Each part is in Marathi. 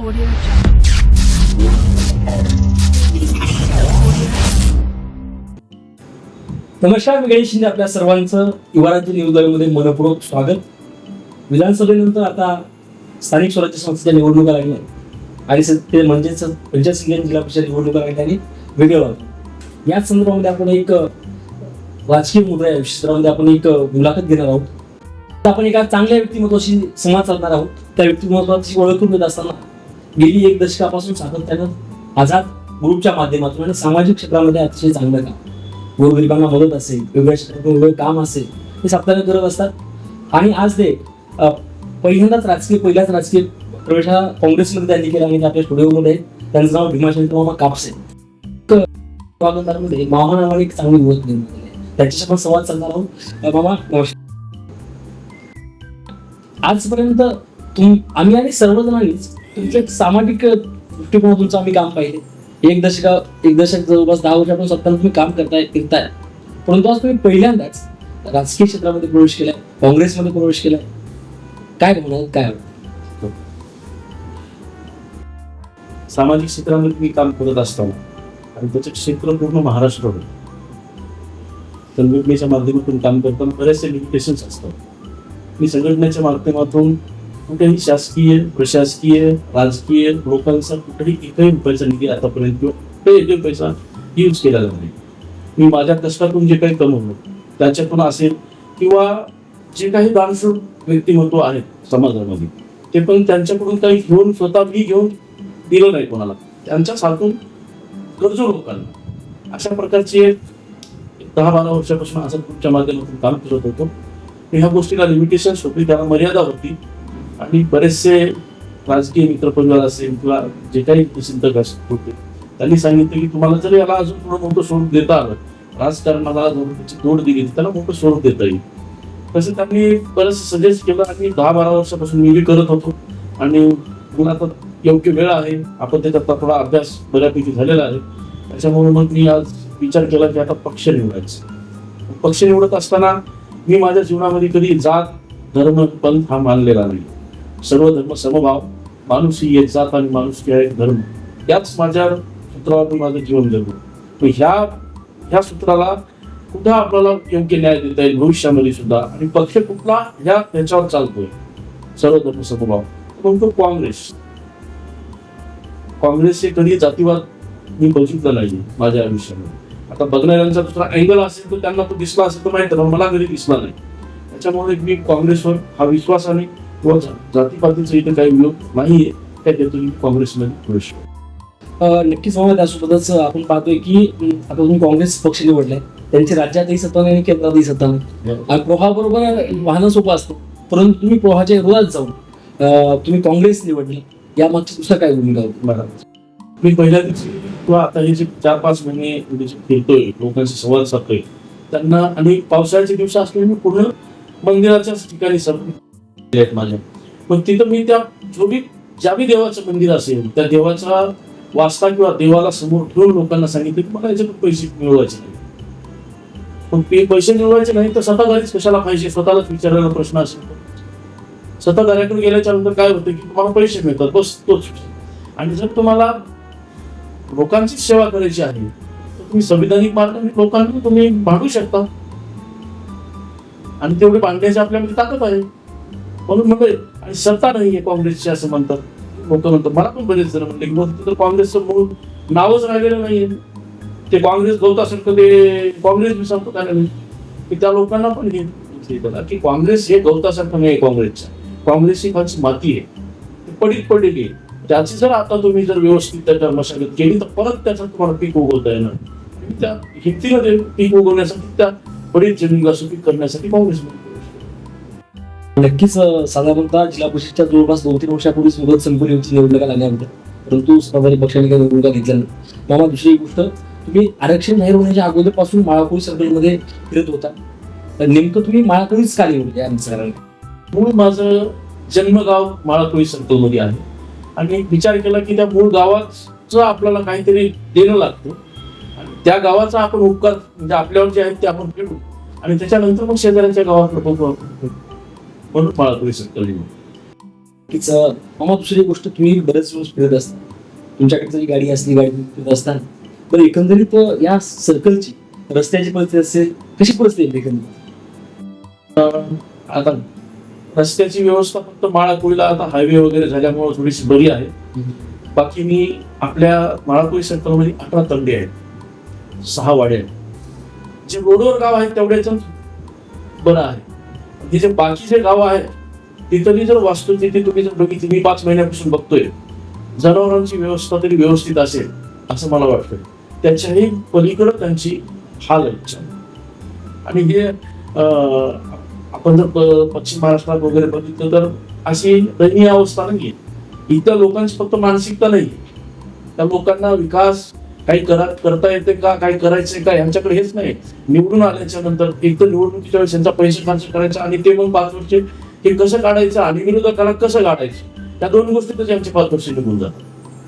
Audio नमस्कार मी गणेश शिंदे आपल्या सर्वांचं. युवा राज्यमध्ये मनपूर्वक स्वागत. विधानसभेनंतर आता स्थानिक स्वराज्य संस्थेच्या निवडणुका लागल्या आणि ते म्हणजेच पंचायत समिती जिल्हा परिषद निवडणुका लागल्या आणि वेगळं लागलं याच संदर्भामध्ये आपण एक राजकीय मुद्रा या क्षेत्रामध्ये आपण एक मुलाखत घेणार आहोत. तर आपण एका चांगल्या व्यक्तिमत्वाशी संवाद साधणार आहोत. त्या व्यक्तिमत्वाची ओळख करून देत असताना गेली एक दशकापासून सातत्यानं आझाद ग्रुपच्या माध्यमातून आणि सामाजिक क्षेत्रामध्ये अतिशय चांगलं काम. गोरगरिबांना मदत असेल वेगळ्या क्षेत्रातून वेगळं काम असेल हे सातत्यानं करत असतात. आणि आज ते पहिल्यांदाच राजकीय पहिल्याच राजकीय प्रवेश हा काँग्रेसमध्ये त्यांनी केला आणि आपल्या स्टुडिओमध्ये त्यांचं नाव भीमाशंकर मामा कापसे. तर मामा नावाने एक चांगली ओळख निर्माण झाली त्यांच्याशी आपण संवाद साधणार आहोत. मामा नमस्कार. आजपर्यंत तुम आम्ही आणि सर्वजणांनीच तुमच्या एक सामाजिक दृष्टिकोनातून तुमचं आम्ही काम पाहिले. एक दशका एक दशक जवळपास दहा वर्षापासून सत्ता तुम्ही काम करताय फिरताय. परंतु आज तुम्ही पहिल्यांदाच राजकीय क्षेत्रामध्ये प्रवेश केलाय काँग्रेसमध्ये प्रवेश केलाय. काय म्हणाल काय सामाजिक क्षेत्रामध्ये मी काम करत असताना आणि त्याचं क्षेत्र पूर्ण महाराष्ट्र होतं संघटनेच्या माध्यमातून काम करताना बरेचसे लिमिटेशन्स असतात. मी संघटनेच्या माध्यमातून कुठेही शासकीय प्रशासकीय राजकीय लोकांचा कुठेही एकही रुपयाचा निधी आतापर्यंत किंवा एकही पैसा यूज केलेला नाही. मी माझ्या कष्टातून जे काही कमवलं त्याच्यातून असेल किंवा जे काही दानशूर व्यक्तिमत्व आहेत समाजामध्ये ते पण त्यांच्याकडून काही घेऊन स्वतः मी घेऊन दिलं नाही कोणाला. त्यांच्या साथून गरजू लोकांना. अशा प्रकारची एक दहा बारा वर्षापासून असं तुमच्या माध्यमातून काम करत होतो. ह्या गोष्टीला लिमिटेशन होती त्याला मर्यादा होती. आणि बरेचसे राजकीय मित्रपरिवार असेल किंवा जे काही चिंतक होते त्यांनी सांगितलं की तुम्हाला जर याला अजून थोडं मोठं स्वरूप देता आलं राजकारणाला जर त्याची तोड दिली तर त्याला मोठं स्वरूप देता येईल. तसं त्यांनी बरंच सजेस्ट केलं आणि दहा बारा वर्षापासून मी करत होतो. आणि मला आता योग्य वेळ आहे आपण त्याच्यातला थोडा अभ्यास बऱ्यापैकी झालेला आहे. त्याच्यामुळे मग मी आज विचार केला की आता पक्ष निवडायचं. पक्ष निवडत असताना मी माझ्या जीवनामध्ये कधी जात धर्म पंथ हा मानलेला नाही. सर्व धर्म समभाव माणूस ही एक जात आणि माणूस ही एक धर्म. याच माझ्या सूत्रावर मी माझं जीवन जगलो तर ह्या ह्या सूत्राला कुठं आपल्याला योग्य न्याय देता येईल? भविष्यामध्ये सुद्धा. आणि पक्ष कुठला? ह्या ह्याच्यावर चालतोय. सर्व धर्म समभाव मग तो काँग्रेस. काँग्रेसचे कधी जातीवाद मी बघितलं नाही माझ्या आयुष्यामध्ये. आता बघणाऱ्यांचा दुसरा अँगल असेल तर त्यांना तो दिसला असेल तर माहिती मला कधी दिसला नाही. त्याच्यामुळे मी काँग्रेसवर हा विश्वास आणि किंवा जातीपातीचा इथे काही विरोध नाहीये त्या मी काँग्रेसमध्ये. अ, नक्कीच मामा त्यासोबतच आपण पाहतोय की आता तुम्ही काँग्रेस पक्ष निवडलाय त्यांची राज्यातही सत्ता नाही आणि केंद्रातही सत्ता नाही. आणि प्रवाहाबरोबर वाहनं सोपं असतं. परंतु तुम्ही प्रवाहाच्या विरोधात जाऊन तुम्ही काँग्रेस निवडले. या मागची दुसरं काय भूमिका होती? बरं. मी पहिल्या दिवशी किंवा आता हे जे चार पाच महिने फिरतोय लोकांशी संवाद साधतोय त्यांना आणि पावसाळ्याचे दिवस असले मी पूर्ण मंदिराच्याच ठिकाणी सर्व आहेत माझ्या पण तिथं मी त्या जो बी ज्या बी देवाचं मंदिर असेल त्या देवाचा वाचता किंवा देवाला समोर ठेवून लोकांना सांगितलं की मला याच्यातून पैसे मिळवायचे नाही पण ते पैसे मिळवायचे नाही तर स्वतः घरीच कशाला पाहिजे? स्वतःलाच विचारायला प्रश्न असेल. स्वतः घराकडे गेल्याच्यानंतर काय होतं की तुम्हाला पैसे मिळतात बस तोच. आणि जर तुम्हाला लोकांची सेवा करायची आहे तर तुम्ही संविधानिक मार्गाने लोकांना तुम्ही भांडू शकता. आणि तेवढे बांधण्याची आपल्यामध्ये ताकद आहे. म्हणून म्हणजे आणि सत्ता नाही आहे काँग्रेसची असं म्हणतात लोक म्हणतात मला पण बरेच जण म्हणले की काँग्रेसचं मूळ नावच राहिलेलं नाहीये ते काँग्रेस गवतासारखं ते काँग्रेस मी सांगतो काय नाही. की त्या लोकांना पण हे की काँग्रेस हे गवतासारखं नाही काँग्रेसच्या काँग्रेस ही फारशी माती आहे. ती पडीत पडलेली आहे. त्याची जर आता तुम्ही जर व्यवस्थित त्याच्यावर मशागत केली तर परत त्याचं तुम्हाला पीक उगवता येणार त्या हिमतीनं ते पीक उगवण्यासाठी त्या पडीत जमीन सुपीक करण्यासाठी काँग्रेस म्हणतो. नक्कीच साधारणतः जिल्हा परिषदच्या जवळपास दोन तीन वर्षापूर्वीच मुदत संपली होती निवडणुका लागल्या होत्या परंतु सत्ताधारी पक्षाने काही निवडणुका घेतल्या नाही. मामा दुसरी गोष्ट तुम्ही आरक्षण जाहीर होण्याच्या अगोदरपासून माळाकोळी सर्कलमध्ये फिरत होता. तर नेमकं तुम्ही माळाकोळीच का निवडले आमचं मूळ माझं जन्मगाव माळाकोळी सर्कलमध्ये आहे. आणि विचार केला की त्या मूळ गावाचं आपल्याला काहीतरी देणं लागतं. आणि त्या गावाचा आपण उपकार म्हणजे आपल्यावर जे आहेत ते आपण फेडू. आणि त्याच्यानंतर मग शेजाऱ्यांच्या गावाकडे बघू आपण म्हणून माळाकोळी सर्कल निवडलं. कीच मामा दुसरी गोष्ट तुम्ही बरेच दिवस फिरत असता. तुमच्याकडे जरी गाडी असली गाडी फिरत असताना बरं एकंदरीत या सर्कलची रस्त्याची परिस्थिती असेल कशी परिस्थिती एकंदरीत? आता रस्त्याची व्यवस्था फक्त माळाकोळीला आता हायवे वगैरे झाल्यामुळे थोडीशी बरी आहे. बाकी मी आपल्या माळाकोळी सेक्टरमध्ये अठरा तंडे आहेत. सहा वाडे आहेत. जे रोडवर गाव आहेत तेवढ्याच बरं आहे. जे बाकीचे गाव आहेत तिथली जर वास्तुस्थिती तुम्ही जर बघितली मी पाच महिन्यापासून बघतोय. जनावरांची व्यवस्था तरी व्यवस्थित असेल असं मला वाटतं. त्याच्याही पलीकडं त्यांची हाल आहे. आणि हे अं, आपण जर पश्चिम महाराष्ट्रात वगैरे बघितलं तर अशी दयनीय अवस्था नाही इथं लोकांची फक्त मानसिकता नाही त्या लोकांना विकास काही करा करता येते का काही करायचंय का यांच्याकडे हेच नाही. निवडून आल्याच्यानंतर एक तर निवडणुकीच्या वेळेस यांचा पैसे खर्च करायचा आणि ते मग पाच वर्षे हे कसं काढायचं आणि विरोधकाला कसं काढायचं त्या दोन गोष्टीतच यांचे पाच वर्ष निघून जातात.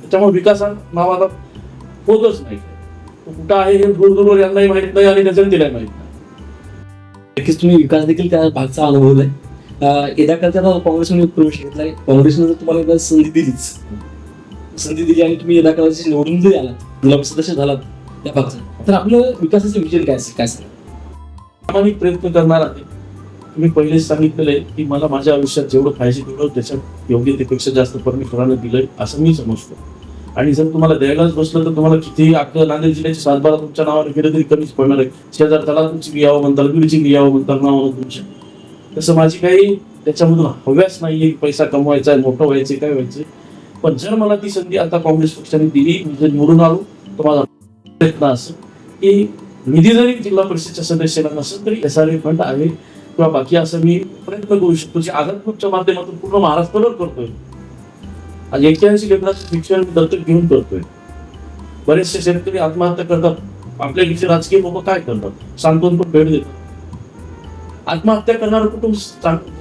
त्याच्यामुळे विकास नावाला होतच नाही. तो कुठं आहे हे दूरदूरवर यांनाही माहीत नाही आणि त्याच्याने तिला माहीत नाही. नक्कीच तुम्ही विकास देखील त्या भागचा अनुभवलाय अं, यदा करता काँग्रेसने प्रवेश घेतलाय. काँग्रेसने जर तुम्हाला एकदा संधी दिलीच संधी दिली आणि तुम्ही यदा करायची निवडून जरी आलात सदस्य झालात त्या भागचा. तर आपलं विकासाचं विजन काय असेल? काय सांगा प्रामाणिक प्रयत्न करणार आहे. तुम्ही पहिलेच सांगितलेलं आहे की मला माझ्या आयुष्यात जेवढं पाहिजे तेवढं त्याच्यात योग्यतेपेक्षा जास्त परमेश्वरानं दिलंय असं मी समजतो. आणि जर तुम्हाला द्यायलाच बसलं तर तुम्हाला कितीही अख्खं नांदेड जिल्ह्याची सातबारा तुमच्या नावाने केलं तरी कमीच पडणार आहे. शेजार त्याला तुमची लिहावं म्हणतात गुरुची लिहावं म्हणतात नावानं तुमच्या. तसं माझी काही त्याच्यामधून हव्याच नाहीये की पैसा कमवायचा आहे मोठं व्हायचं काय व्हायचं पण जर मला ती संधी आता काँग्रेस पक्षाने दिली म्हणजे जर निवडून आलो तुम्हाला प्रयत्न असेल की निधी जरी जिल्हा परिषदच्या सदस्याला नसेल तरी एस आर ए फंड आहे किंवा बाकी असं मी प्रयत्न करू शकतो. जे आघातपूरच्या माध्यमातून पूर्ण महाराष्ट्रभर करतोय. आणि एक्क्याऐंशी केंद्राचं शिक्षण दत्तक घेऊन करतोय. बरेचसे शेतकरी आत्महत्या करतात. आपल्या इथे राजकीय लोक काय करतात? सांगून पण भेट देतात. आत्महत्या करणारं कुटुंब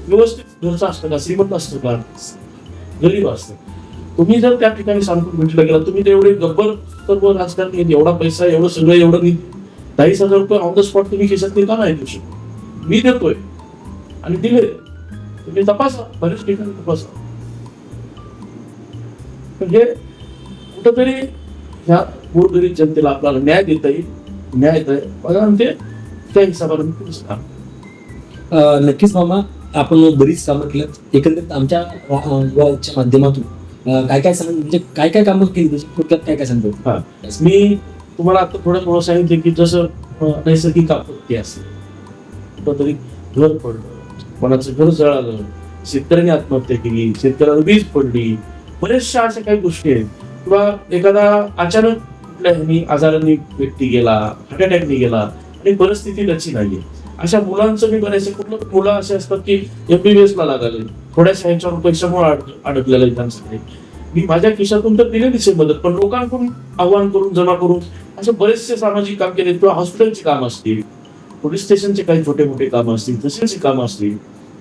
व्यवस्थित घरचं असतं का? श्रीमंत असतं का? गरीब असतं. तुम्ही जर त्या ठिकाणी सांगून भेटलं गेला तुम्ही तेवढे गब्बर सर्व राजकारणी एवढा पैसा एवढं सगळं एवढं निधी हजार रुपये ऑन द स्पॉट तुम्ही खिशात का नाही देऊ शकतो. मी देतोय. आणि दिले. तुम्ही तपासा. बरेच ठिकाणी तपासा. म्हणजे कुठंतरी ह्या गोरगरीब जनतेला आपल्याला न्याय देता येईल. न्याय देता येईल. बघा ते त्या हिशोबाने नक्कीच मामा आपण बरीच कामं केलं एकंदरीत आमच्या माध्यमातून. काय काय सांग म्हणजे काय काय कामं केली त्याची थोडक्यात काय काय सांगतो हा. मी तुम्हाला आता थोडं थोडं सांगितलं की जसं अं, नैसर्गिक आपत्ती असेल कुठंतरी घर पडलं कोणाचं घर जळालं शेतकऱ्याने आत्महत्या केली शेतकऱ्याला वीज पडली बऱ्याचशा अशा काही गोष्टी आहेत. किंवा एखादा अचानक कुठल्या ह्यानी आजाराने व्यक्ती गेला हार्ट अटॅकने गेला आणि परिस्थिती त्याची नाहीये. अशा मुलांचं मी बऱ्याचशा कुठलं मुलं असे असतात की एमबीबीएस ला लागले थोड्याशा ह्यांच्यावर पैशामुळे अडकलेला अडकलेलं आहे त्यांच्याकडे मी माझ्या खिशातून तर दिले आहे मदत पण लोकांकडून आव्हान करून जमा करून असे बरेचसे सामाजिक काम केले किंवा हॉस्पिटलची काम असतील पोलीस स्टेशनचे काही छोटे मोठे काम असतील तसेची काम असतील.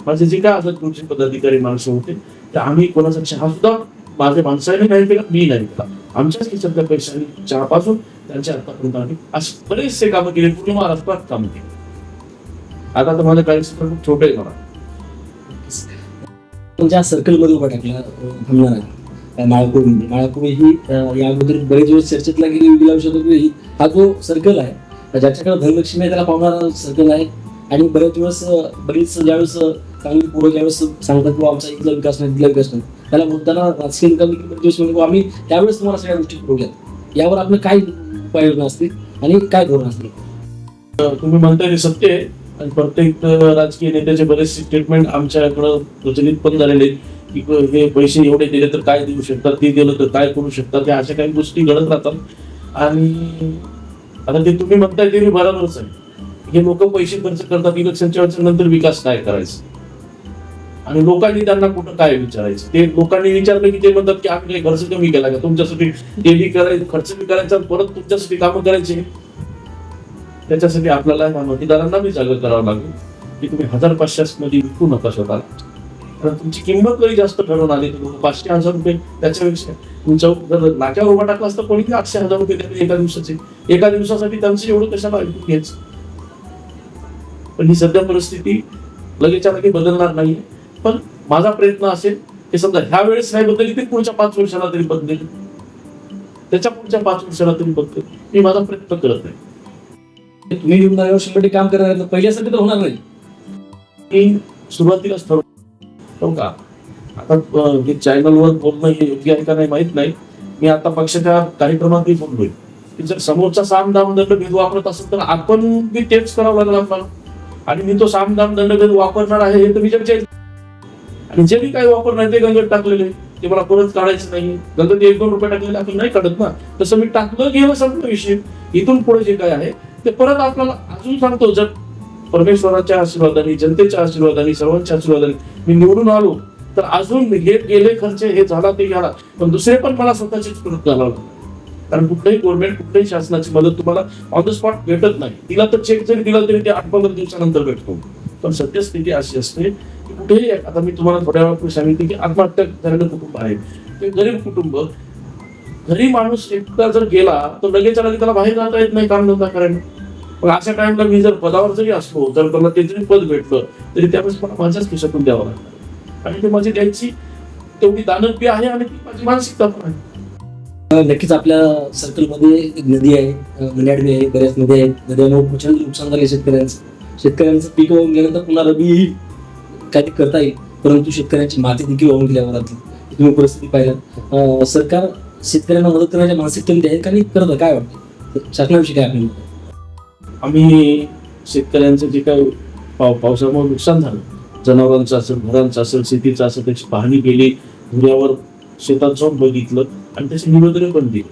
माझे जे काय असतात तुमचे पदाधिकारी माणसं होते ते आम्ही कोणाचा चहा सुद्धा माझ्या माणसाने नाही केला मी नाही केला. आमच्याच खिशातल्या पैशाने चहापासून त्यांच्या हातापर्यंत आम्ही असे बरेचसे कामं केले. पूर्ण महाराष्ट्रात कामं केली आता तर माझं काही खूप छोटे आहे तुमच्या ज्या सर्कलमध्ये उभा टाकला अं, थांबणार आहे. माळाकोळी ही या अगोदर बरेच दिवस चर्चेतला गेली गेल्या शकत नाही. ही हा जो सर्कल आहे ज्याच्याकडे धनलक्ष्मी आहे त्याला पावणारा सर्कल आहे. आणि बरेच दिवस बरीच ज्यावेळेस चांगली पोरं ज्यावेळेस सांगतात की आमचा इथला विकास नाही तिथला विकास नाही. त्याला बोलताना राजकीय निकाल बरेच दिवस म्हणतो आम्ही त्यावेळेस तुम्हाला सगळ्या गोष्टी पुरवल्यात यावर आपलं काय उपाययोजना असते आणि काय धोरण असते? तुम्ही म्हणताय सत्य आहे. आणि प्रत्येक राजकीय नेत्याचे बरेचसे स्टेटमेंट आमच्याकडं प्रचलित पण झालेले की हे पैसे एवढे दिले तर काय देऊ शकतात? ते दिलं तर काय करू शकतात? या अशा काही गोष्टी घडत राहतात. आणि आता ते तुम्ही म्हणताय ते मी बरोबरच आहे. हे लोक पैसे खर्च करतात इलेक्शनच्या नंतर विकास काय करायचा? आणि लोकांनी त्यांना कुठं काय विचारायचं? ते लोकांनी विचारलं की ते म्हणतात की आम्ही काही खर्च कमी केला का? तुमच्यासाठी डेली करायचं खर्च बी करायचा परत तुमच्यासाठी कामं करायची. त्याच्यासाठी आपल्याला ह्या मतदारांना बी जागृत करावं लागेल की तुम्ही हजार पाचशे मध्ये विकू नका स्वतःला कारण तुमची किंमत जरी जास्त ठरवून आली तर पाचशे हजार रुपये त्याच्यापेक्षा तुमच्या जर नाक्यावर उभा टाकला असता कोणी आठशे हजार रुपये देते एका दिवसाचे. एका दिवसासाठी त्यांचं एवढं कशाला ऐकून घ्यायचं? पण ही सध्या परिस्थिती लगेचच्या लगे बदलणार नाही पण माझा प्रयत्न असेल हे समजा ह्या वेळेस नाही बदलली ते पुढच्या पाच वर्षाला तरी बदलेल. त्याच्या पुढच्या पाच वर्षाला तरी बदलेल. मी माझा प्रयत्न करत नाही. तुम्ही येऊन आल्यावर शंभर टक्के काम करणार आहे, तर पहिल्यासाठी तर होणार नाही. मी सुरुवातीलाच ठरवलं का? आता मी चॅनलवर बोलणं हे योग्य आहे का नाही माहीत नाही. मी आता पक्षाच्या कार्यक्रमातही बोललोय. की जर समोरचा साम दाम दंड भेद वापरत असेल तर आपण बी तेच करावं लागेल आपल्याला आणि मी तो साम दाम भेद वापरणार आहे हे तर विचार आणि जे मी काय वापरणार ते गंगत टाकलेले ते मला परत काढायचं नाही. गंगत एक दोन रुपये टाकलेले आपण नाही काढत ना. तसं मी टाकलं गेलं संपलं विषय. इथून पुढे जे काय आहे ते परत आपल्याला अजून सांगतो जर परमेश्वराच्या आशीर्वादाने जनतेच्या आशीर्वादाने सर्वांच्या आशीर्वादाने मी निवडून आलो तर अजून हे गेले खर्च हे झाला ते गेला पण दुसरे पण मला स्वतःचीच परत घालावं कारण कुठल्याही गव्हर्नमेंट कुठल्याही शासनाची मदत तुम्हाला ऑन द स्पॉट भेटत नाही. तिला तर चेक जरी दिला तरी ते आठ पंधरा दिवसानंतर भेटतो. पण सद्यस्थिती अशी असते की कुठेही आता मी तुम्हाला थोड्या वेळापूर्वी सांगितले की आत्महत्या झालेलं कुटुंब आहे. ते गरीब कुटुंब घरी माणूस एकटा जर गेला तर लगेच लगेच त्याला बाहेर जाता येत नाही काम धंदा करायला. मग अशा टाइमला मी जर पदावर जरी असलो तर मला ते जरी पद भेटलं तरी त्यावेळेस मला माझ्याच खिशातून द्यावं लागतं. आणि ते माझी त्यांची तेवढी दानपी आहे आणि ती माझी मानसिकता पण आहे. नक्कीच आपल्या सर्कलमध्ये एक नदी आहे अं, मल्याडवी आहे बऱ्याच नदी आहेत. नद्यामुळे प्रचंड नुकसान झाले शेतकऱ्यांचं. शेतकऱ्यांचं पीक वाहून गेल्यानंतर पुन्हा रबी काही करता येईल. परंतु शेतकऱ्यांची माती देखील वाहून गेल्यावर तुम्ही परिस्थिती पाहिलं सरकार शेतकऱ्यांना मदत करण्याच्या मानसिकतेने आहे का? नाही करत काय वाटतं? शासनाविषयी काय आपण आम्ही शेतकऱ्यांचं जे काही पाव पावसामुळे नुकसान झालं. जनावरांचं असेल घरांचं असेल शेतीचं असेल त्याची पाहणी केली. धुऱ्यावर शेतात जाऊन बघितलं आणि त्याची निवेदन पण दिली.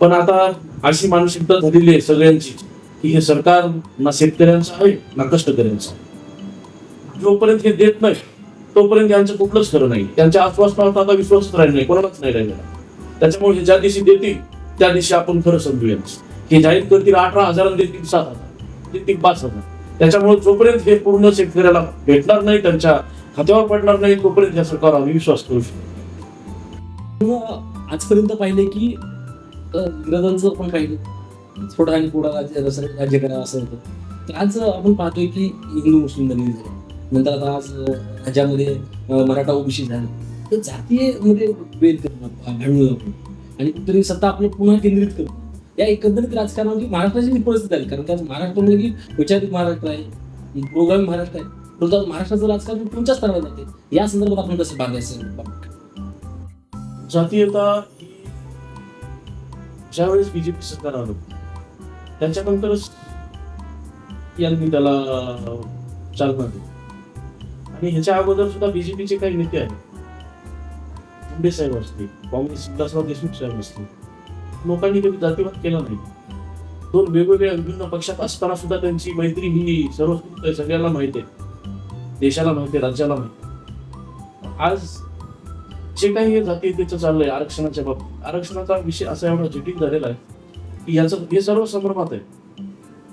पण आता अशी मानसिकता झालेली आहे सगळ्यांची की हे सरकार ना शेतकऱ्यांचं आहे ना कष्टकऱ्यांचं जोपर्यंत हे देत नाही तोपर्यंत यांचं कुठलंच खरं नाही. त्यांच्या आसपास आता विश्वासच राहिला नाही. कोणालाच नाही राहिलेला त्याच्यामुळे हे ज्या दिवशी देतील त्या दिवशी आपण खरं समजूया. हे जाहीर करतील अठरा हजार देतील सात हजार. देतील पाच हजार. त्याच्यामुळे जोपर्यंत हे पूर्ण शेतकऱ्याला भेटणार नाही त्यांच्या खात्यावर पडणार नाही तोपर्यंत या सरकार आम्ही विश्वास करू शकतो आजपर्यंत पाहिले की इंग्रजांचं पण पाहिलं थोडा आणि पुढा राज्य राज्य करावं असं होतं. तर आज आपण पाहतोय की हिंदू मुस्लिम दंगली झाले. नंतर आता आज राज्यामध्ये मराठा ओबीसी झालं. तर जातीयमध्ये वेद करणं भांडणं आपण आणि कुठेतरी सत्ता आपलं पुन्हा केंद्रित करतो. या एकंदरीत राजकारणाची महाराष्ट्राची जी परिस्थिती आली. कारण त्याच आज महाराष्ट्र म्हणजे की वैचारिक महाराष्ट्र आहे प्रोग्राम महाराष्ट्र आहे. परंतु महाराष्ट्राचं राजकारण कोणत्या स्तरावर जाते? या संदर्भात आपण कसं बांधायचं जातीयता ही ज्यावेळेस बीजेपी सरकार आलो त्याच्यानंतरच यांनी त्याला चालना दिली. आणि ह्याच्या अगोदर सुद्धा बीजेपीचे काही नेते आहेत. मुंडे साहेब असतील काँग्रेस विकासराव देशमुख साहेब असतील लोकांनी कधी जातीवाद केला नाही. दोन वेगवेगळ्या विभिन्न पक्षात असताना सुद्धा त्यांची मैत्री ही सर्व सगळ्याला सगळ्यांना माहिती आहे. देशाला माहिती आहे राज्याला माहिती आज जे काही हे जाती त्याचं चाललंय आरक्षणाच्या बाबतीत आरक्षणाचा विषय असा एवढा जटिल झालेला आहे की याचं हे सर्व संभ्रमात आहे.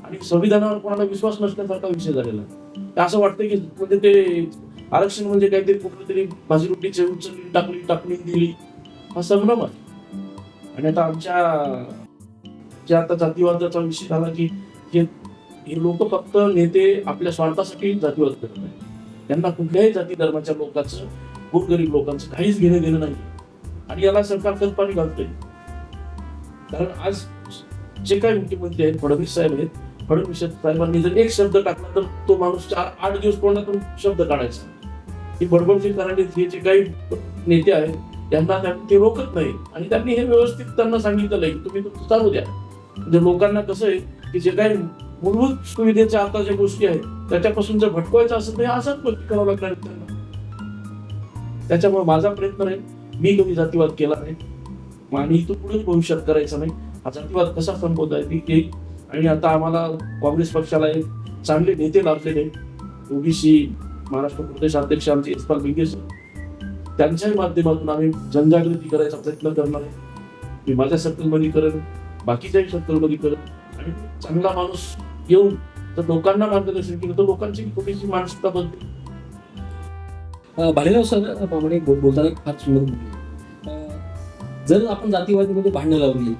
आणि संविधानावर कोणाला विश्वास नसण्यासारखा विषय झालेला आहे. असं वाटतं की म्हणजे ते आरक्षण म्हणजे काहीतरी कुठलं तरी भाजी रोटीचे उचलली टाकली टाकली दिली. हा संभ्रम आहे आणि आता आमच्या जे आता जातीवादाचा विषय झाला की हे हे लोक फक्त नेते आपल्या स्वार्थासाठी जातीवाद करत आहेत. त्यांना कुठल्याही जाती धर्माच्या लोकांचं गोरगरीब लोकांचं काहीच घेणं देणं नाही. आणि याला सरकार कल्पाने घालतंय. कारण आज जे काही मुख्यमंत्री आहेत फडणवीस साहेब आहेत फडणवीस साहेबांनी जर एक शब्द टाकला तर तो माणूस चार आठ दिवस कोणातून शब्द काढायचा. की बडबडजी करायला हे जे काही नेते आहेत त्यांना ते रोखत नाही. आणि त्यांनी हे व्यवस्थित त्यांना सांगितलं आहे की तुम्ही तुमचं चालू द्या. म्हणजे लोकांना कसं आहे की जे काही मूलभूत सुविधेच्या आता ज्या गोष्टी आहेत त्याच्यापासून जर भटकवायचं असेल तर असाच गोष्टी करावं लागणार त्यांना. त्याच्यामुळे माझा प्रयत्न राहील मी कधी जातीवाद केला नाही. आणि तो पुढे भविष्यात करायचा नाही. हा जातीवाद कसा संपवता येईल येईल आणि आता आम्हाला काँग्रेस पक्षाला एक चांगले नेते लाभलेले ओबीसी महाराष्ट्र प्रदेश अध्यक्ष आमचे यशपाल भिंगे त्यांच्याही माध्यमातून आम्ही जनजागृती करायचा प्रयत्न करणार आहे. मी माझ्या सर्कलमध्ये करेन बाकीच्याही सर्कलमध्ये करेन आणि चांगला माणूस येऊन तर लोकांना मार्गदर्शन केलं तर लोकांची कुठेची मानसिकता बनते भालेराव सर प्रमाणे बोलताना फार सुंदर जर आपण जातीवादीमध्ये भांडणं लावली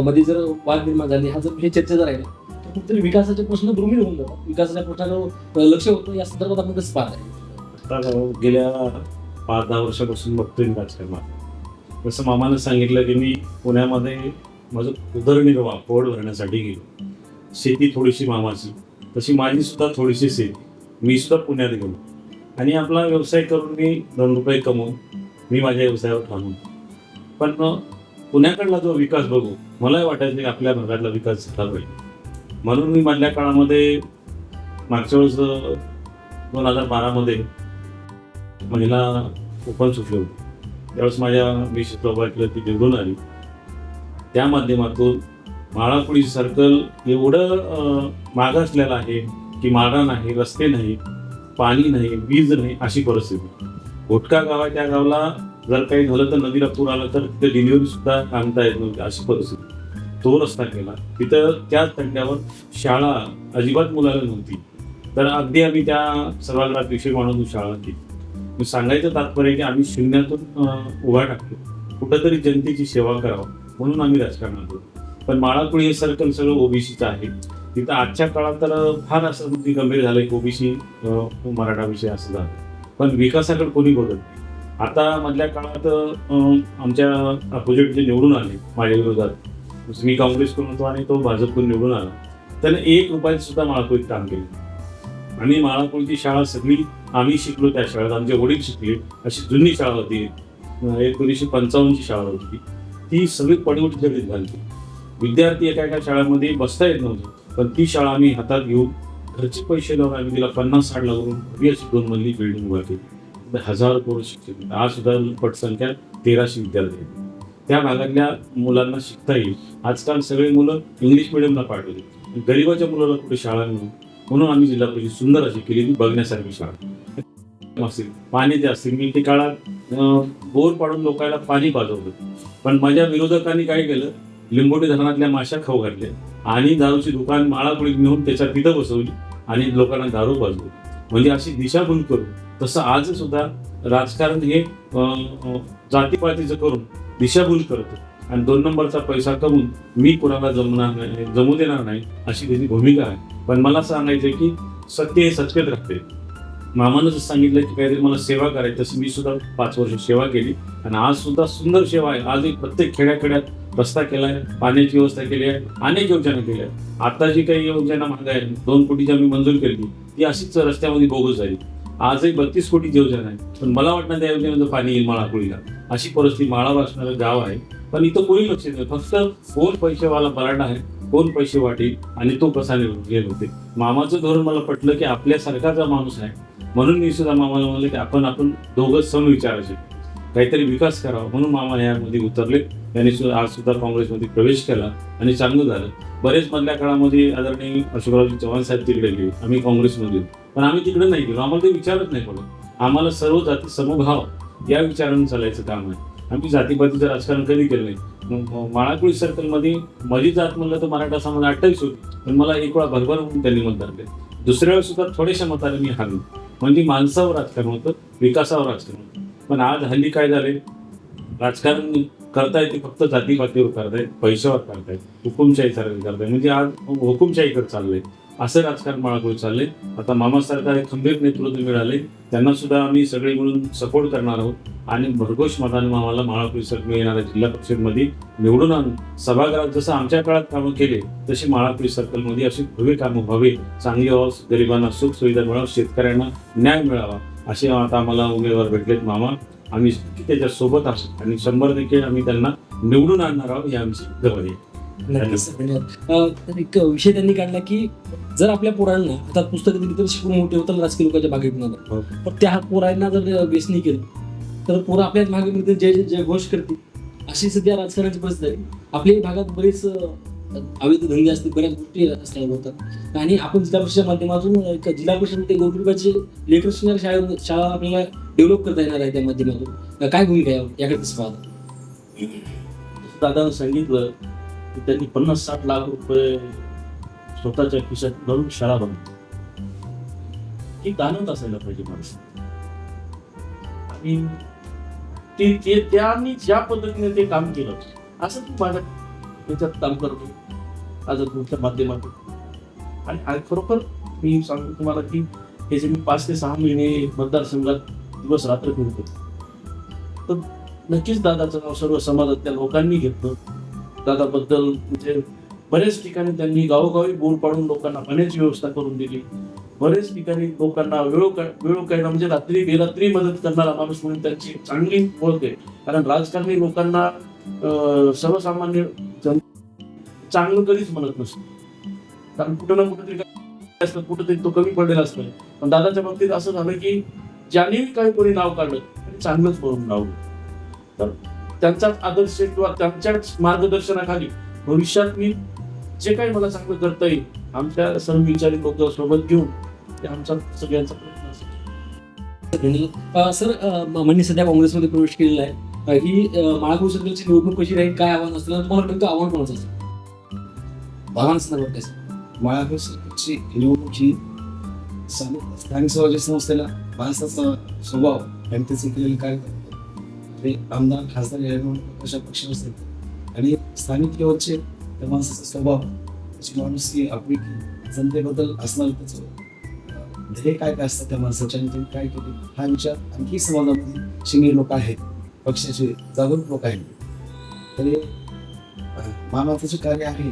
मध्ये जर वाद निर्माण झाले हा जर हे चर्चेचा राहिला कुठेतरी विकासाचे प्रश्न दुर्मिळ होऊन जातात. विकासाच्या प्रश्नाकडे लक्ष होतं या संदर्भात आपण कसं पाहत आहे गेल्या पाच दहा वर्षापासून बघतोय राजकारणात जसं मामानं सांगितलं की मी पुण्यामध्ये माझं उदरनिर्वाह पोट भरण्यासाठी गेलो. शेती थोडीशी मामाची तशी माझी सुद्धा थोडीशी शेती. मी सुद्धा पुण्यात गेलो. आणि आपला व्यवसाय करून मी दोन रुपये कमवून मी माझ्या व्यवसायावर थांबून. पण पुण्याकडला जो विकास बघू मलाही वाटायचं की आपल्या भागातला विकास झाला पाहिजे. म्हणून मी मधल्या काळामध्ये मागच्या वेळेस दोन हजार बारामध्ये महिला ओपन सुटले होते. त्यावेळेस माझ्या मी सौभाग्य ती निवडून आली. त्या माध्यमातून माळापुडी सर्कल एवढं मागासलेलं आहे की माळा नाही रस्ते नाही पाणी नाही वीज नाही अशी परिस्थिती. घोटका गाव आहे त्या गावाला जर काही झालं तर नदीला पूर आला तर तिथे डिलिव्हरी सुद्धा आणता येत नव्हती अशी परिस्थिती. तो रस्ता केला तिथं त्याच तंट्यावर शाळा अजिबात मुलाला नव्हती. तर अगदी आम्ही त्या सर्वांना विषय म्हणून शाळा केली सांगायचं तात्पर्य की आम्ही शून्यातून उभा टाकतो. कुठंतरी जनतेची सेवा करावं म्हणून आम्ही राजकारणात होतो पण माळाकुळी हे सर्कल सगळं ओबीसीचं आहे. तिथं आजच्या काळात तर फार असं अगदी गंभीर झालं की ओबीसी मराठा विषय असं झालं. पण विकासाकडे कोणी बघत नाही. आता मधल्या काळात आमच्या अपोजिट जे निवडून आले माझ्या विरोधात. जसं मी काँग्रेसकडून होतो आणि तो भाजपकडून निवडून आला त्याने एक रुपयाचं सुद्धा माळाकुळीत काम केलं आणि माळाकुळची शाळा सगळी आम्ही शिकलो त्या शाळेत आमचे वडील शिकले अशी जुनी शाळा होती एकोणीसशे पंचावन्नची शाळा होती. ती सगळी पडवट जडीत झाली विद्यार्थी एका एका शाळेमध्ये बसता येत नव्हतं पण ती शाळा आम्ही हातात घेऊन घरचे पैसे लावून आम्ही तिला पन्नास साठ लावून भव्य अशी दोन मधली बिल्डिंग उभा केली. हजार पोरं शिक्षक आज सुद्धा पटसंख्या तेराशे विद्यार्थी आहेत. त्या भागातल्या मुलांना शिकता येईल. आजकाल सगळे मुलं इंग्लिश मिडियमला पाठवले. गरीबाच्या मुलाला कुठे शाळा नाही. म्हणून आम्ही जिल्हा परिषद सुंदर अशी केली बघण्यासारखी शाळा. असेल. पाणी जे असतील मी ते काळात बोर पाडून लोकांना पाणी पाजवलं. पण माझ्या विरोधकांनी काय केलं? लिंबोटी धरणातल्या माशा खाऊ घातल्या. आणि दारूची दुकान माळापुळीत नेऊन त्याच्या तिथं बसवली आणि लोकांना दारू पाजवली. म्हणजे अशी दिशाभूल करून तसं आज सुद्धा राजकारण हे जातीपातीचं करून दिशाभूल करतो. आणि दोन नंबरचा पैसा कमवून मी कोणाला जमणार नाही जमू देणार नाही अशी त्याची भूमिका आहे. पण मला सांगायचं की सत्य हे सत्यत राहते. मामानं जसं सांगितलं की काहीतरी मला सेवा करायची तशी मी सुद्धा पाच वर्ष सेवा केली. आणि आज सुद्धा सुंदर सेवा आहे. आजही प्रत्येक खेड्याखेड्यात रस्ता केला आहे पाण्याची व्यवस्था केली आहे अनेक योजना केल्या आहेत. आता जी काही योजना मागे आहे दोन कोटीची आम्ही मंजूर केली ती अशीच रस्त्यामध्ये बोगस झाली. आजही बत्तीस कोटी योजना आहे. पण मला वाटणार त्या योजनेमध्ये पाणी येईल माळाकुळीला. अशी परिस्थिती माळावर असणारं गाव आहे. पण इथं कोणी लक्ष देत फक्त कोण पैसेवाला बराडा आहे. कोण पैसे वाटेल आणि तो कसा निवडून होते. मामाचं धोरण मला पटलं की आपल्यासारखाचा माणूस आहे म्हणून मी सुद्धा मामाला म्हणलं की आपण आपण दोघं समविचाराचे काहीतरी विकास करावा म्हणून मामा यामध्ये उतरले. त्यांनी सुद्धा आज सुद्धा काँग्रेसमध्ये प्रवेश केला आणि चांगलं झालं. बरेच मधल्या काळामध्ये आदरणीय अशोकरावजी चव्हाण साहेब तिकडे गेले. आम्ही काँग्रेसमध्ये पण आम्ही तिकडे नाही गेलो. आम्हाला ते विचारत नाही पडत आम्हाला सर्व जाती समभाव या विचारानं चालायचं काम आहे. आम्ही जातीपातीचं राजकारण कधी केलं नाही. मग माळाकुळी सर्कलमध्ये माझी जात म्हणलं तर मराठा समाज अठ्ठावीस होती पण मला एक वेळा भरभर म्हणून त्यांनी मतदार केले. दुसऱ्या वेळेस सुद्धा थोड्याशा मताने मी हारलो. म्हणजे माणसावर राजकारण होतं विकासावर राजकारण होतं. पण आज हल्ली काय झाले राजकारण करताय ते फक्त जातीपातीवर करतायत पैशावर करतायत हुकुमशाही सारखं म्हणजे आज हुकुमशाहीकडे चाललंय. असं राजकारण माळाकडे चालले. आता मामासारखा एक खंबीर नेतृत्व मिळाले त्यांना सुद्धा आम्ही सगळे मिळून सपोर्ट करणार आहोत. आणि भरघोष मताने आम्हाला माळापुरी सर्कल येणाऱ्या जिल्हा परिषदमध्ये निवडून आणून सभागृहात जसं आमच्या काळात कामं केले तशी माळापुरी सर्कलमध्ये अशी भव्य कामं व्हावे. चांगली व्हावं गरिबांना सुख सुविधा मिळावं शेतकऱ्यांना न्याय मिळावा असे आता आम्हाला उमेदवार भेटलेत मामा. आम्ही त्याच्यासोबत असू आणि शंभर टक्के आम्ही त्यांना निवडून आणणार आहोत या आमची गवळ. आहे नक्कीच अं, तर एक विषय त्यांनी काढला की जर आपल्या पोरांना आता पुस्तकं दिली तर शिकून मोठे होतात राजकीय लोकांच्या भागे हो. पण त्या पोरांना जर व्यसनी केलं तर पोरं आपल्याच भागे मिळते जे जे- जे घोष करतील. अशी सध्या राजकारणाची परिस्थिती आहे. आपल्याही भागात बरेच अं, अवैध धंदे असतील बऱ्याच गोष्टी असतात होतात. आणि आपण जिल्हा परिषद माध्यमातून एक जिल्हा परिषद गोरगरिबाचे लेकर शिकणाऱ्या शाळा शाळा आपल्याला डेव्हलप करता येणार आहे त्या माध्यमातून. अं, काय भूमिका आहे याकडे कसं पाहता. दादानं सांगितलं की त्यांनी पन्नास साठ लाख रुपये स्वतःच्या खिशात घालून शाळा बनवली. ही दानत असायला पाहिजे माणूस. आणि ते ते त्यांनी ज्या पद्धतीने ते काम केलं असं तू माझ्या त्याच्यात काम करतो आज तुमच्या माध्यमातून. आणि खरोखर मी सांगतो तुम्हाला की हे जे मी पाच ते सहा महिने मतदारसंघात दिवस रात्र फिरतो तर नक्कीच दादाचं नाव सर्व समाजातल्या लोकांनी घेतलं. दादाबद्दल म्हणजे बरेच ठिकाणी त्यांनी गावोगावी बोर्ड पाडून लोकांना पाण्याची व्यवस्था करून दिली. बरेच ठिकाणी लोकांना वेळो वेळोकाळी म्हणजे रात्री बेरात्री मदत करणारा माणूस म्हणून त्यांची चांगली ओळख आहे. कारण राजकारणी लोकांना सर्वसामान्य चांगलं कधीच म्हणत नसतं. कारण कुठं ना कुठेतरी असतं कुठेतरी तो कमी पडलेला असतो. पण दादाच्या बाबतीत असं झालं की ज्याने काही कोणी नाव काढलं चांगलंच म्हणून नाव तर त्यांचाच आदर्श किंवा त्यांच्याच मार्गदर्शनाखाली भविष्यात मी जे काही मला चांगलं करता येईल आमच्या समविचारी लोक सोबत घेऊन ते आमचा सगळ्यांचा प्रयत्न असेल. सर अ, म- म्हणजे सध्या काँग्रेसमध्ये प्रवेश केलेला आहे. ही माळापूर सर्कलची निवडणूक कशी राहील काय आव्हान असतं तुम्हाला नेमकं आव्हान कोणाचं असतं आव्हान सर? माळापूर सरकारची निवडणूक ही स्थानिक स्वराज्य संस्थेला माणसाचा स्वभाव त्याचे केलेले ते आमदार खासदार या निवडणूक अशा पक्ष असतील आणि स्थानिक लेवलचे त्या माणसाचा स्वभाव त्याची माणुसकी आपली जनतेबद्दल असणार त्याचं. ध्येय काय काय असतं त्या माणसाच्या आणि त्यांनी काय केले? हा विचार आणखी समाजामध्ये शिंगे लोक आहेत. पक्षाचे जागरूक लोक आहेत. तरी अं, मानवाचं जे कार्य आहे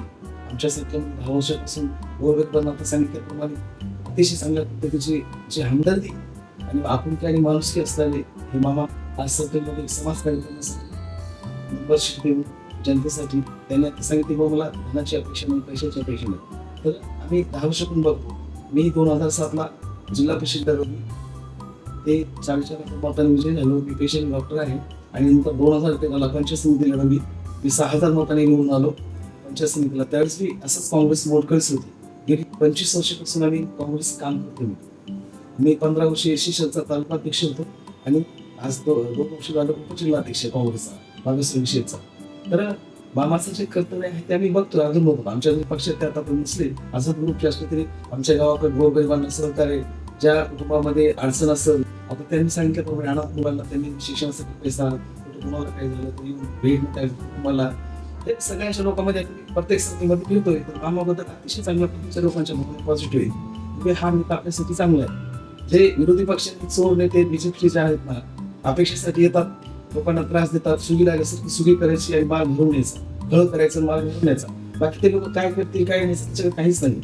आमच्यासारख्या दहा वर्षापासून गोरगरिबांना आता सांगितल्याप्रमाणे अतिशय चांगल्या पद्धतीची जी हमदर्दी आणि आपुलकी आणि माणुसकी असलेले हे मामा आज सरकारमध्ये समाज कार्यक्रमासाठी मेंबरशिप देऊन जनतेसाठी त्यांनी सांगितले की मला धनाची अपेक्षा नाही पैशाची अपेक्षा नाही. तर आम्ही दहा वर्षातून बघतो. मी दोन हजार सातला जिल्हा परिषद ते चाळीस चार मतांनी विजय झालो. मी पेशंट डॉक्टर आहे. आणि नंतर दोन हजार तेराला पंचायत समिती लढवली. मी सहा हजार मतांनी निवडून आलो पंचायत समितीला. त्यावेळेस मी असंच काँग्रेस मोडकळीच होती. गेली पंचवीस वर्षापासून आम्ही काँग्रेस काम करतो मी मी पंधरा वर्ष यशस्वीचा तालुका अध्यक्ष होतो. आणि आज तो दोन वर्ष झालं उपजिल्हाध्यक्ष आहे काँग्रेसचा मागास विषयचा तर मामाचं जे कर्तव्य आहे ते आम्ही बघतो अजून बघतो आमच्या पक्षात ते आता नसले असं ग्रुपचे असले तरी आमच्या गावाकडे गोरगरिबांना सहकार्य ज्या कुटुंबामध्ये अडचण असेल आता त्यांनी सांगितल्याप्रमाणे अनाथ मुलांना त्यांनी शिक्षणासाठी पैसा कुटुंबावर काय झालं येऊन भेट त्या कुटुंबाला. ते सगळ्यांच्या लोकांमध्ये आम्ही प्रत्येक संस्थेमध्ये फिरतोय. तर कामाबद्दल अतिशय चांगल्या पद्धतीच्या लोकांच्या मनात पॉझिटिव्ह आहे. म्हणजे हा नेता आपल्यासाठी चांगला आहे. जे विरोधी पक्षांचे चोर नेते बीजेपीचे जे आहेत ना अपेक्षेसाठी येतात. लोकांना त्रास देतात. सुगी लागेल सुगी करायची आणि माल भरून यायचा गळ करायचं माल भरून यायचा बाकी ते लोक काय करतील काय नाही त्याच्याकडे काहीच नाही.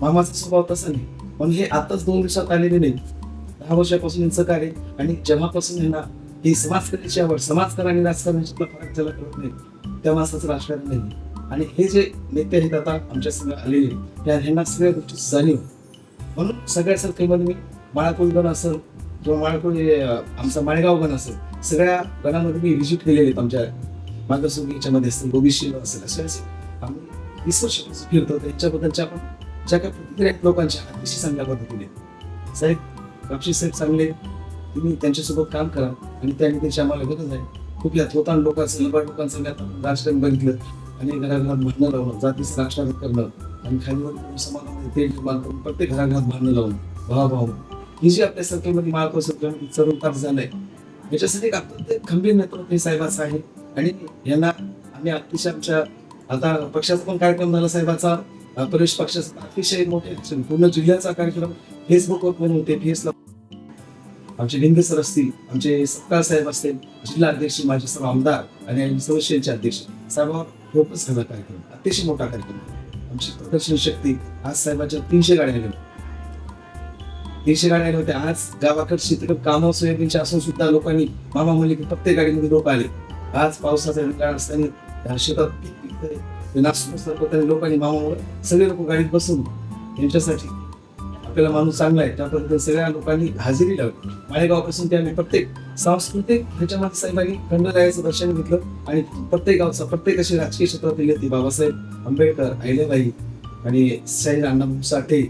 मामाचा स्वभाव तसा नाही. पण हे आताच दोन दिवसात आलेले नाही. दहा वर्षापासून यांचं कार्य आणि जेव्हापासून हे ना ही समाजकारणाची आवड समाजकारण आणि राजकारणाची फरक ज्याला कळत नाही त्या माणसाचं राजकारण नाही. आणि हे जे नेते आहेत आता आमच्यासमोर आलेले त्या ह्यांना सगळ्या गोष्टी जाणीव म्हणून सगळ्या सर्कलमध्ये म्हणजे मी माळाकोळी असं किंवा मला आमचा माळेगाव गण असेल सगळ्या गणामध्ये मी व्हिजिट केलेले आहेत आमच्या मागासवर्गीयच्या मध्ये असतील ओबीसी असेल असे असे. आम्ही वीस वर्षापासून फिरतो त्यांच्याबद्दलच्या आपण ज्या काही प्रतिक्रिया लोकांच्या अतिशय चांगल्या पद्धतीने. साहेब कापशी साहेब चांगले तुम्ही त्यांच्यासोबत काम करा आणि त्यांनी त्यांची आम्हाला गरज आहे खूप या थोतान लोकांचं लबाड लोकांचं मी आता राजकारण बघितलं. आणि घराघरात भांडणं लावणं जातीचं राजकारण करणं. आणि खालीवर समाजामध्ये तेल निर्माण करून प्रत्येक घराघरात भांडणं लावून भावाभाव. ही जी आपल्या सर्कलमध्ये माळको सर्कल झालंय. याच्यासाठी एक अत्यंत खंबीर नेतृत्व साहेबाचं आहे. आणि यांना आम्ही अतिशय आमच्या आता पक्षाचा पण कार्यक्रम झाला साहेबाचा. प्रवेश पक्षाचा अतिशय मोठे पूर्ण जिल्ह्याचा कार्यक्रम फेसबुकवर पण होते फेसला आमचे लिंग सर असतील आमचे सत्कार साहेब असतील जिल्हा अध्यक्ष माझे सर्व आमदार आणि संस्थेचे अध्यक्ष. साहेबांवर खूपच झाला कार्यक्रम अतिशय मोठा कार्यक्रम आमची प्रदर्शन शक्ती आज साहेबांच्या तीनशे गाड्या आल्या तीनशे गाड्या आज गावाकडे शेतकरी कामं सोयाबीनचे असून सुद्धा लोकांनी मामा मुली की प्रत्येक गाडीमध्ये लोक आले. आज पावसाचा काळ असताना शेतात नाशिक लोकांनी मामावर सगळे लोक गाडीत बसून त्यांच्यासाठी आपल्याला माणूस चांगला आहे. त्याबद्दल सगळ्या लोकांनी हजेरी लावली. माळेगावापासून ते आम्ही प्रत्येक सांस्कृतिक ह्याच्यामध्ये साहेबांनी खंडरायाचं दर्शन घेतलं आणि प्रत्येक गावचा प्रत्येक असे राजकीय क्षेत्रातील नेते बाबासाहेब आंबेडकर अहिल्याबाई आणि शाहीर अण्णा साठे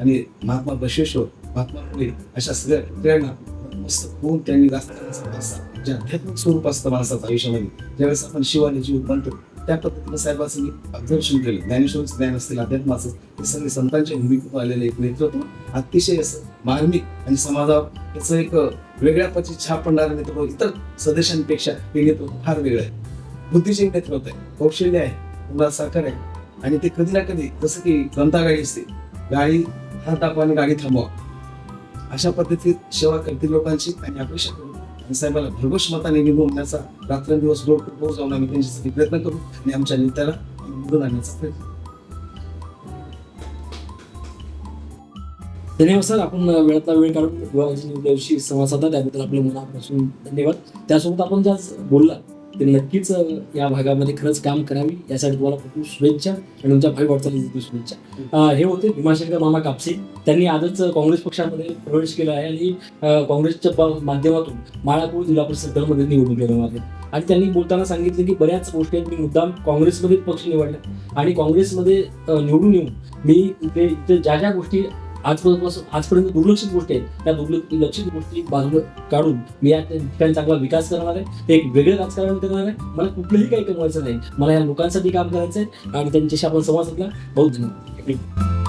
आणि महात्मा बशेश्वर महात्मा फुले अशा सगळ्या सगळ्यांना मस्त होऊन त्यांनी जे आध्यात्मिक स्वरूप असतं माणसाचं आयुष्यामध्ये ज्यावेळेस आपण शिवाने जीव म्हणतो त्या पद्धतीनं साहेबाचं मी ऑब्झर्वेशन केलं ज्ञानेश्वरचं ज्ञान असतील अध्यात्माचं हे सगळे संतांच्या भूमिकेतून आलेलं एक नेतृत्व अतिशय असं मार्मिक आणि समाजावर त्याचं एक वेगळ्या पची छाप पडणारं नेतृत्व इतर सदस्यांपेक्षा हे नेतृत्व फार वेगळं आहे बुद्धिचे नेतृत्व आहे कौशल्य आहे मुला साखर आहे आणि ते कधी ना कधी जसं की ग्रंथा गाडी असते गाडी हा दाखवा गाडी थांबवा अशा पद्धतीत सेवा करतील लोकांची आणि अपेक्षा करू. आणि साहेबाला भरघोष मताने निघून होण्याचा रात्रंदिवस रोड टू जाऊन आम्ही त्यांच्यासाठी प्रयत्न करू आणि आमच्या नेत्याला निवडून आणण्याचा प्रयत्न धन्यवाद सर. आपण वेळातला वेळ काढून विभागाची निवडल्याविषयी संवाद साधला. त्याबद्दल आपल्या मनापासून धन्यवाद. त्यासोबत आपण ज्या बोलला ते नक्कीच या भागामध्ये खरंच काम करावी. यासाठी तुम्हाला खूप खूप शुभेच्छा आणि तुमच्या भावी वाटचालीसाठी खूप शुभेच्छा. हे होते भीमाशंकर मामा कापसे. त्यांनी आजच काँग्रेस पक्षामध्ये प्रवेश केला आहे आणि काँग्रेसच्या माध्यमातून माळापूर जिल्हा परिषद निवडून गेले आहे आणि त्यांनी बोलताना सांगितलं की बऱ्याच गोष्टी आहेत. मी मुद्दाम काँग्रेसमध्ये पक्ष निवडला. आणि काँग्रेसमध्ये निवडून येऊन मी ते ज्या ज्या गोष्टी आजपासून आजपर्यंत दुर्लक्षित गोष्टी आहेत. त्या दुर्लक्षित गोष्टी बाजूला काढून मी या ठिकाणी चांगला विकास करणार आहे. एक वेगळं राजकारण करणार आहे. मला कुठलंही काही कमवायचं नाही. मला या लोकांसाठी काम करायचं आहे आणि त्यांच्याशी आपण संवाद साधला. बहुत धन्यवाद.